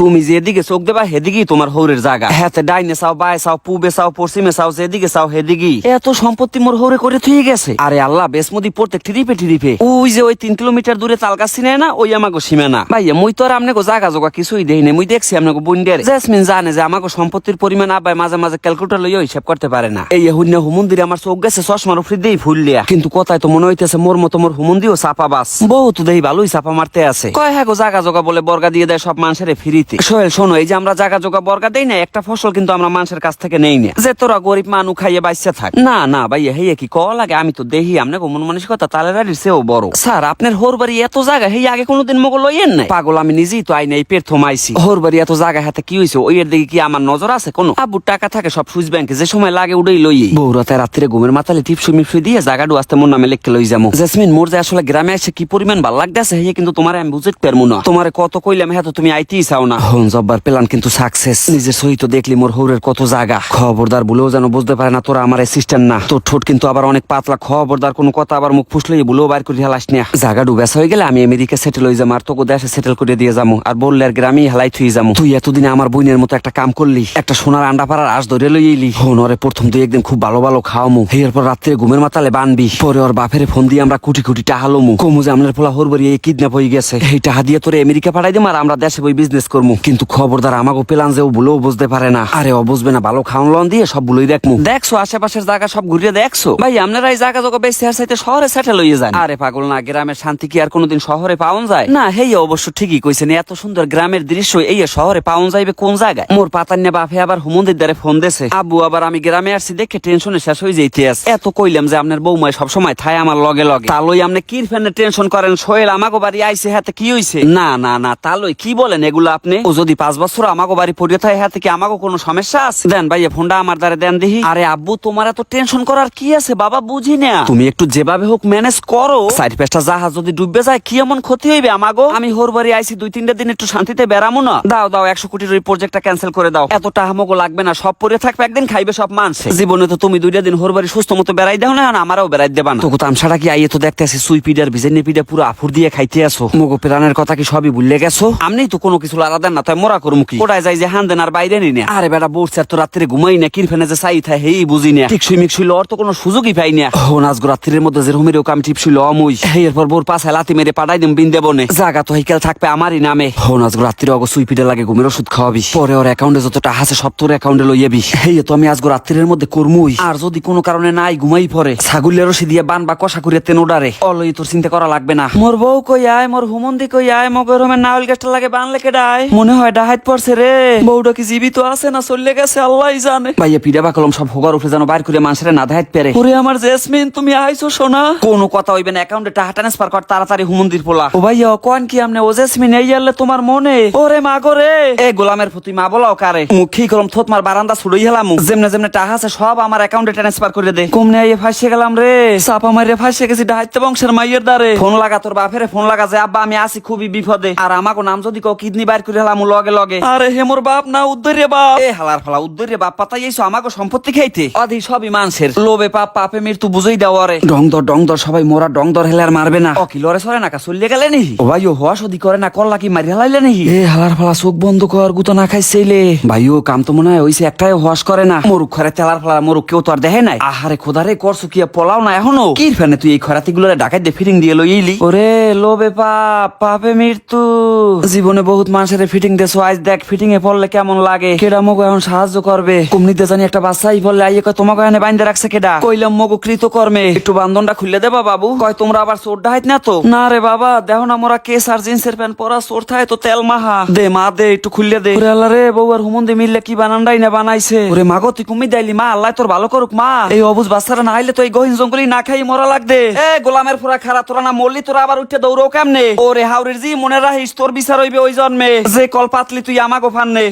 তুমি যেদিকে চোখ দেবা হেদিকেই তোমার হৌরের জায়গা। হাতে ডাইনে চাও বায়ে চাও পুবে চাও পশ্চিমে চাও যেদিকে চাও হেদিকেই এত সম্পত্তি মোর হৌরে করে থুয়ে গেছে। আরে আল্লাহ বেসমদি প্রত্যেক টিরিপে টিরিপে ওই যে ওই তিন কিলোমিটার দূরে তালগাছ চিনে না ওই আমাকে সীমানা ভাইয়া মুই তো আর আমনে জায়গা জোগা কিছুই দেই না মুই দেখছি আপনাকে বুন্ডের জেসমিন জানে যে আমাকে সম্পত্তির পরিমাণ আব্বাই মাঝে মাঝে ক্যালকুলেটর লইয়া হিসাব করতে পারে না। এই হুন্য হুমন্দিরে আমার চোখ গেছে চশমার উপরে দিয়ে ফুল লিয়া। কিন্তু কথায় তো মনে হইতেছে মোর মতো মোর হুমন্দিও চাপা বাস বহুত দেই ভালোই চাপা মারতে আছে। কয় হ্যাঁ গো জাগা জোগা বলে বর্গা দিয়ে দেয় সব মানুষের ফ্রিতে সোহেল শোনো এই যে আমরা জাগা জোগা বর্গা দেই না একটা ফসল কিন্তু আমরা মানুষের কাছ থেকে নেই না। যে তোরা গরিব মানু খাইয়ে বাইসে থাক। না না ভাইয়া হেয়ে কি কওয়া লাগে? আমি তো দেখি আমনে মন মানসিকতা তালেরারির সেও বড়। স্যার আপনার হোর বাড়ি এত জায়গা হেই আগে কোনোদিন মগল লইয়েন নাই? পাগল আমি নিজেই তো আই নাই পেট থমাইছি হোর বাড়ি এত জায়গা হাতে কি হইছে? ওই এর দিকে কি আমার নজর আছে কোনো? আব্বুর টাকা থাকে সব সুইচ ব্যাংকে যে সময় লাগে উড়েই লই বৌরাতে রাত্রে ঘুমের মাথালে টিপসু মিপসু দিয়ে জায়গাডু আসতে মন নামে লেখকে লই যাব জেসমিন মোর যে আসলে গ্রামে এসে কি পরিমাণ ভালো লাগতেছে হেয়ে কিন্তু তোমার আমি বুঝতে পারব না। তোমারে কত কইলাম হ্যাঁ তো তুমি আইতেই চাও না। হন জব্বার প্ল্যান কিন্তু সাকসেস নিজের সহিত দেখলি মোর হৌরের কত জায়গা খবরদার বলেও যেন বুঝতে পারে না তোরা আমার অ্যাসিস্ট্যান্ট না। তোর ঠোঁট কিন্তু আবার অনেক পাতলা। খবরদার কোনো কথা আবার মুখ ফুসলে বলেও বাইর করে হেলাস না জায়গা ডুবেস হয়ে গেলে আমি আমেরিকা সেটেল হয়ে যাব আর তোকে দেশে সেটেল করে দিয়ে যাব আর বললে আর গ্রামে হেলাই থুই যাব তুই এতদিনে আমার বোনের মতো একটা কাম করলি। একটা সোনার আন্ডা পাড়ার আশ ধরে লই এলি হন ওরে, প্রথম দুই একদিন খুব ভালো ভালো খাওয়ামু। এরপর রাত্রে ঘুমের মাতালে বানবি। পরে ওর বাপের ফোন দিয়ে আমরা কুটি কুটি টাহালমু কমু যে আমনের পোলা হরবরি এই কিডন্যাপ হয়ে গেছে। এই টাহা দিয়ে তোরে আমেরিকা পাঠাই দিম, আর আমরা দেশে বই বিজনেস করব কিন্তু খবরদার আমাকে পেলান যে ও বলেও বুঝতে পারে না। আরে ও বুঝবে না ভালো খাওয়ান লন দিয়ে সব বলেই দেখমু। দেখছ আশেপাশের জায়গা সব ঘুরিয়ে দেখছ? ভাই আপনারা এই জায়গা জগা বেশি আর চাইতে শহরে সেটেল হয়ে যান আরে পাগল না গ্রামের শান্তি কি আর কোনোদিন শহরে পাওয়া যায়? না হেই অবশ্য ঠিকই কইছেন এত সুন্দর গ্রামের দৃশ্য এই শহরে পাওয়া যাইবে কোন জায়গায়? মোর পাতান্যা বাপে আবার হুমন্দির দ্বারে ফোন দেছে। আব্বু আবার আমি গ্রামে আসছি দেখে টেনশনে শেষ হয়ে যাইতে আছে। এত কইলাম যে আপনার বৌমায় সবসময় থায় আমার লগে লগে। তালই আপনি কি ফ্যানের টেনশন করেন? সোহেল আমাকে বাড়ি আইছে হাতে কি হইছে? না না না তালই কি বলেন এগুলো আপনি ও যদি পাঁচ বছর আমাকে বাড়ি পড়ে থাকে হাতে কি আমাকে কোনো সমস্যা আছে? দেন ভাইয়া, ফোনটা আমার দ্বারা দেন দেখি। আরে আব্বু, তোমার এত টেনশন করার কি আছে? বাবা, বুঝি না। তুমি একটু যেভাবে হোক ম্যানেজ করো। চার পাঁচটা জাহাজ যদি ডুববে যায়, কি এমন ক্ষতি হইবে আমাগো? আমি হোর বাড়ি আইছি, দুই তিনটা দিন একটু শান্তিতে বেড়ামো না। দাও দাও, একশো কোটির ওই প্রজেক্টটা ক্যান্সেল করে দাও। এতটা আমাগো লাগবে না, সব পরে থাকবে, একদিন খাইবে সব মানুষ। জীবনে তো তুমি দুইটা দিন হোর বাড়ি সুস্থ মতো বেড়াই দাও না আমারও বেড়াই দেবা না। তো তামসাটা কি আইয়ে তো দেখতে আসি সুই পিডার বিজেনি পিডা পুরো আফুর দিয়ে খাইতে আসো। মগো প্রাণের কথা কি সবই ভুললে গেছো? আমনি তো কোনো কিছু আলাদা না তাই মোরা করুম কি? ওটাই যাই যে হান দেন আর বাইরে নি না? আরে বেটা বসছে তো রাত্রে ঘুমাই না কিরফেনে যে চাই থাই হেই বুঝি না। ঠিক সুই মিক্সুই লওয়ার তো কোনো সুযোগই পাই না। ও নাচ গো রাত্রির মধ্যে যে রুমের কাম টিপসুই লওয়া মুই হেই এরপর বোর পাশে লাতি মেরে পাঠাই দিম বনে জাগা তো হেইকাল থাকবে আমারই নামে। হো নাচ গো রাত্রির অগ সুই পিডা লাগে ঘুমের ওষুধ খাওয়াবি। পরে ওর অ্যাকাউন্টে যত টাকা আছে সব তোর অ্যাকাউন্টে লইয়াবি। হেই তো আমি আজগো রাত্রির মধ্যে করমুই। আর যদি কোনো কারণে নাই ঘুমাই পরে। ছাগলের রশি দিয়ে বান বা কষা করিয়া তেন ওডারে অলই তোর চিন্তা করা লাগবে না। মোর বউ কই আয় মোর হুমন্দি কই আয় মগর রুমের নাওল গাছটা লাগে বান লেকে ডায় মনে হয় ডাহাইত পড়ছে রে। বউটা কি জীবিত আছে না চলে গেছে আল্লাহই জানে। ভাইয়া পিড়া বা কলম সব হোগার উঠে যেন বাইর করে মানুষের না ধাইত পেরে। ওরে আমার জেসমিন তুমি আইছো সোনা। কোনো কথা হইবে না অ্যাকাউন্টে টাকা ট্রান্সফার কর তাড়াতাড়ি হুমন্দির পোলা। ও ভাইয়া কোন কি আমনে? ও জেসমিন এই আল্লে তোমার মনে? ওরে মা গো রে। এ গোলামের ফুতি মা বলাও কারে। মুখি কলম থোত মার বারান্দা ছুড়ই হেলাম। যেমনে যেমনে টাকা আছে সব আমার অ্যাকাউন্টে ট্রান্সফার করে দে। কমনে আইয়ে ফাঁসে গেলাম রে। চাপা মারে ফাঁসে গেছি ডাহাইতে বংশের মাইয়ের দ্বারে। ফোন লাগা তোর বাপেরে ফোন লাগা যে আব্বা আমি আছি খুবই বিপদে। আর আমাকে নাম যদি কও কিডনি বাইর করে হেলাম লগে লগে। আরে হে মোর বাপ না উদ্দরে বাপ। এ হালার ফালা উদ্দরে বাপ পাতাই এসো আমাকে সম্পত্তি খাইতে। অধি সবই মানুষের। লোভে পাপ পাপে মৃত্যু বুঝই দেওয়া রে ডং দর ডং দর সবাই মোরা ডং দর হেলার মারবে না। অকি লরে সরে না কা চললে গেলে নি ও ভাই ও হওয়া সদি করে না কল্লা কি মারি হেলাইলে নি এ হালার ফালা চোখ বন্ধ কর গুতো না খাইছেলে ভাই ও কাম তো মনে হয় হইছে একটাই হওয়াস করে না। মরুক খরে তেলার ফালা মরুক কেউ তো আর দেখে নাই। আহারে খোদারে করছু কি পলাও না এখনও? কি ফেনে তুই এই খরাতি গুলো ডাকাই দিয়ে ফিটিং দিয়ে লইলি? ওরে লোবে পাপ পাপে মৃত্যু। জীবনে বহুত মানুষের ফিটিং দেছো আজ দেখ ফিটিং এ পড়লে কেমন লাগে? কেডা মগো এখন সাহায্য করবে? কুমনিতে জানি একটা বাচ্চাই বললে আইয়ে কয়, তোমাকে এখানে বাইন্দে রাখছে কেডা? কইলাম, মগো কৃত কর্মে একটু বান্ধনটা খুলে দেবা বাবু। কয়, তোমরা আবার চোর ডাহাইত না তো? না রে বাবা, দেখো না মোরা কেস আর জিন্সের প্যান্ট পরা চোর থায় তো তেল মাহা দে মা, দে, একটু খুললে দে। ওরে আল্লাহ রে, বউ আর হুমন্দি মিললে কি বানানটাই না বানাইছে? ওরে মাগো তুই কুমি দাইলি, মা, আল্লাহ তোর ভালো করুক, মা। এই অবুজ বাচ্চারা না আইলে তো এই গহিন জঙ্গলি না খাই মরা লাগবে। এ, গোলামের ফুরা খারা, তোরা না মরলি, তোরা আবার উঠে দৌড়ো কেমনে? ওরে হাউরির জি, মনে রাখিস, তোর বিচার হইবে ওই জন্মে। যে কলপাতলি তুই ফান ফান্নে।